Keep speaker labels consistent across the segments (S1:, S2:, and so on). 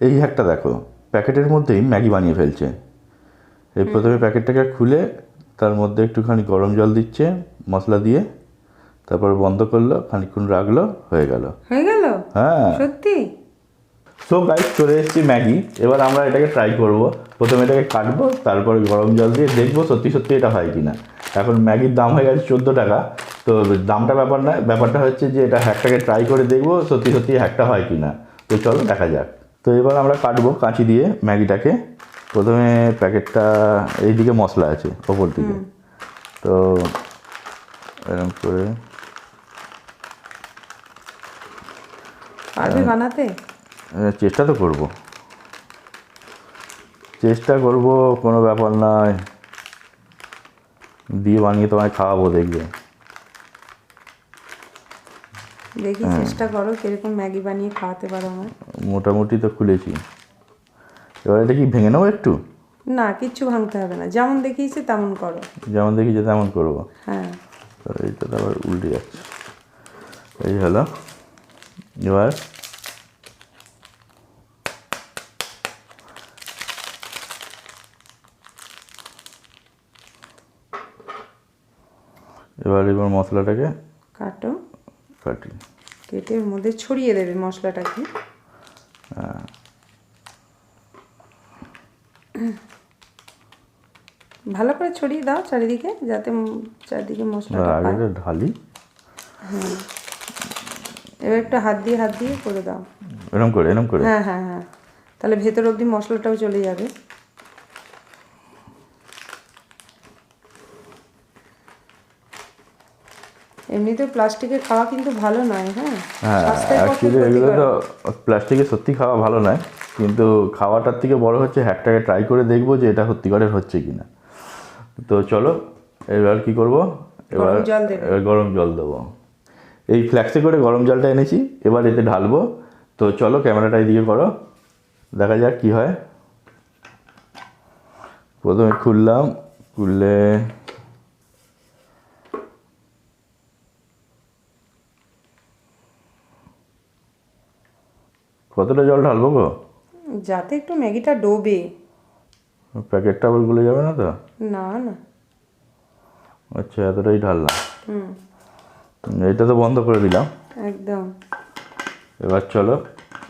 S1: এই হ্যাকটা দেখো প্যাকেটের মধ্যেই ম্যাগি বানিয়ে ফেলছে। এই প্রথমে প্যাকেটটাকে খুলে তার মধ্যে একটুখানি গরম জল দিচ্ছে মশলা দিয়ে তারপর বন্ধ করল খানিকক্ষণ রাখল হয়ে গেল।
S2: হয়ে গেল?
S1: হ্যাঁ।
S2: সত্যি?
S1: সো গাইস চলে এসেছি ম্যাগি। এবার আমরা এটাকে ট্রাই করব। প্রথমে এটাকে কাটবো তারপরে গরম জল দিয়ে দেখব সত্যি সত্যি এটা হয় কি না এখন ম্যাগির দাম হয়ে গেছে চোদ্দ টাকা। তো দামটা ব্যাপার না ব্যাপারটা হচ্ছে যে এটা হ্যাকটাকে ট্রাই করে দেখব সত্যি সত্যি হ্যাকটা হয় কি না তো চলো দেখা যাক। তো এবার আমরা কাটবো কাঁচি দিয়ে ম্যাগিটাকে। প্রথমে প্যাকেটটা এইদিকে মশলা আছে ওপর দিকে। তো এরকম করে
S2: পারবে বানাতে?
S1: চেষ্টা তো করব। চেষ্টা করব কোনো ব্যাপার নয়। দিয়ে বানিয়ে তোমায় খাওয়াবো দেখবে।
S2: দেখি চেষ্টা করো কীরকম ম্যাগি বানিয়ে খাওয়াতে পারো আমার।
S1: মোটামুটি তো খুলেছি। এবার এটা কি ভেঙে নেব একটু?
S2: না কিচ্ছু ভাঙতে হবে না। যেমন দেখিয়েছে তেমন করো।
S1: যেমন দেখি যে তেমন করব।
S2: হ্যাঁ।
S1: এইটা তো আবার উল্টে যাচ্ছে। এই হলো। এবার এবার এবার মশলাটাকে
S2: কাটি
S1: কেটে
S2: ওর মধ্যে ছড়িয়ে দেবে মশলাটাকে। ভালো করে ছড়িয়ে দাও চারিদিকে যাতে চারিদিকে মশলাটা
S1: আগে ঢালি।
S2: এবার একটু হাত দিয়ে হাত দিয়ে করে দাও।
S1: এরকম করে এরকম করে?
S2: হ্যাঁ হ্যাঁ হ্যাঁ। তাহলে ভেতর অবধি মশলাটাও চলে যাবে। এমনিতে প্লাস্টিকের খাওয়া কিন্তু ভালো নয় হ্যাঁ?
S1: হ্যাঁ অ্যাকচুয়ালি এগুলো তো প্লাস্টিকে সত্যি খাওয়া ভালো নয় কিন্তু খাওয়াটার থেকে বড় হচ্ছে হ্যাকটাকে ট্রাই করে দেখব যে এটা সত্যিকারের হচ্ছে কি না তো চলো এবার কি করব? এবার
S2: গরম জল দেবে।
S1: এবার গরম জল দেবো। এই ফ্ল্যাক্সে করে গরম জলটা এনেছি এবার এতে ঢালবো। তো চলো ক্যামেরাটা এদিকে করো দেখা যাক কি হয়। প্রথমে খুললাম খুললে কতটা জল ঢালবো গো?
S2: যাতে একটু ম্যাগিটা ডোবে।
S1: প্যাকেটটা আবার গুলে যাবে না তো?
S2: না না।
S1: আচ্ছা এতটাই ঢাললাম।
S2: হুম।
S1: এটা তো বন্ধ করে দিলাম।
S2: একদম।
S1: এবার চলো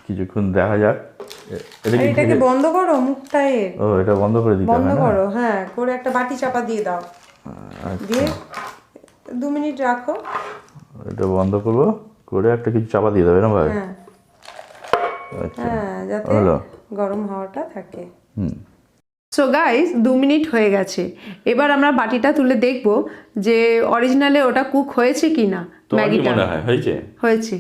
S1: কিছুক্ষণ দেখা যাক।
S2: এটাকে বন্ধ করো মুখটা এর।
S1: ও এটা বন্ধ করে দিতে
S2: বন্ধ করো হ্যাঁ করে একটা বাটি চাপা দিয়ে দাও। দিয়ে দু মিনিট রাখো।
S1: এটা বন্ধ করব করে একটা কিছু চাপা দিয়ে দেবে না ভাই?
S2: হ্যাঁ।
S1: আচ্ছা
S2: হ্যাঁ যাতে গরম হাওয়াটা থাকে।
S1: হুম।
S2: সো গাইস দু মিনিট হয়ে গেছে। এবার আমরা বাটিটা তুলে দেখব যে অরিজিনালে ওটা কুক হয়েছে কি না ম্যাগিটা
S1: হয়েছে?
S2: হয়েছে।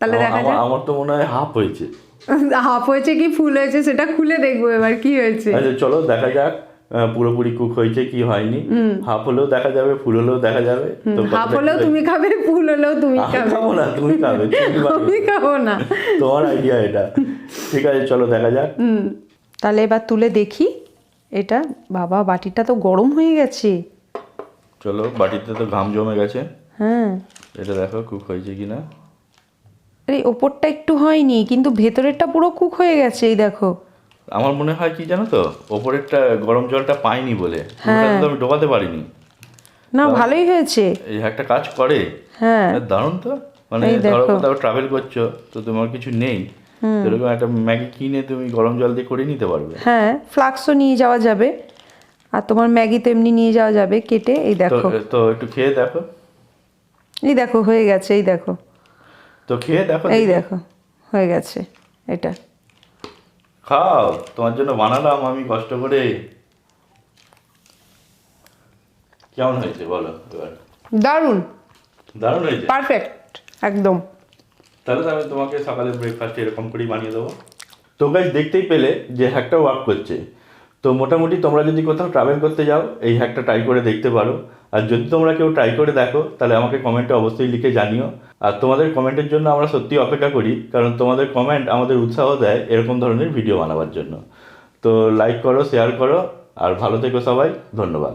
S2: তাহলে দেখা যাক।
S1: আমার তো মনে হয় হাফ হয়েছে।
S2: হাফ হয়েছে কি ফুল হয়েছে সেটা খুলে দেখব এবার কি হয়েছে।
S1: আচ্ছা চলো দেখা যাক। পুরোপুরি কুক হয়েছে কি হয়নি? হাফ হলেও দেখা যাবে ফুল হলেও দেখা যাবে। তো
S2: হাফ হলেও তুমি খাবে ফুল হলেও তুমি খাবে।
S1: খাব না তুমি খাবে তুমি
S2: খাব না।
S1: তোমার আইডিয়া এটা। ঠিক আছে চলো দেখা যাক।
S2: তাহলে এবার তুলে দেখি। এটা বাবা বাটিটা তো গরম হয়ে গেছে।
S1: চলো বাটিতে তো ঘাম জমে গেছে।
S2: হ্যাঁ।
S1: এটা দেখো কুক হয়েছে কি না
S2: আরে ওপরটা একটু হয়নি কিন্তু ভেতরেরটা পুরো কুক হয়ে গেছে এই দেখো।
S1: আমার মনে হয় কি জানো তো? ওপরেরটা গরম জলটা পাইনি বলে। তো আমি ডোবাতে পারিনি।
S2: না ভালোই হয়েছে।
S1: এই একটা কাজ করে।
S2: হ্যাঁ।
S1: দারুণ তো। মানে ধরো কোথাও ট্রাভেল করছ তো তোমার কিছু নেই। এরকম একটা ম্যাগি কিনে তুমি গরম জল দিয়ে করে নিতে পারবে।
S2: হ্যাঁ ফ্লাক্সও নিয়ে যাওয়া যাবে। আর তোমার ম্যাগি তো এমনি নিয়ে যাওয়া যাবে কেটে এই দেখো।
S1: তো একটু খেয়ে দেখো।
S2: এই দেখো হয়ে গেছে এই দেখো।
S1: তো খেয়ে দেখো
S2: এই দেখো হয়ে গেছে এটা।
S1: খাও তোমার জন্য বানালাম আমি কষ্ট করে। কেমন হয়েছে বলো এবার?
S2: দারুণ।
S1: দারুণ হয়েছে?
S2: পারফেক্ট একদম।
S1: তাহলে আমি তোমাকে সকালে ব্রেকফাস্ট এরকম করেই বানিয়ে দেবো। তো গাইজ দেখতেই পেলে যে হ্যাকটা ওয়ার্ক করছে। তো মোটামুটি তোমরা যদি কোথাও ট্রাভেল করতে যাও এই হ্যাকটা ট্রাই করে দেখতে পারো। আর যদি তোমরা কেউ ট্রাই করে দেখো তাহলে আমাকে কমেন্টে অবশ্যই লিখে জানিও। আর তোমাদের কমেন্টের জন্য আমরা সত্যি অপেক্ষা করি, কারণ তোমাদের কমেন্ট আমাদের উৎসাহ দেয় এরকম ধরনের ভিডিও বানাবার জন্য। তো লাইক করো শেয়ার করো, আর ভালো থেকো সবাই, ধন্যবাদ।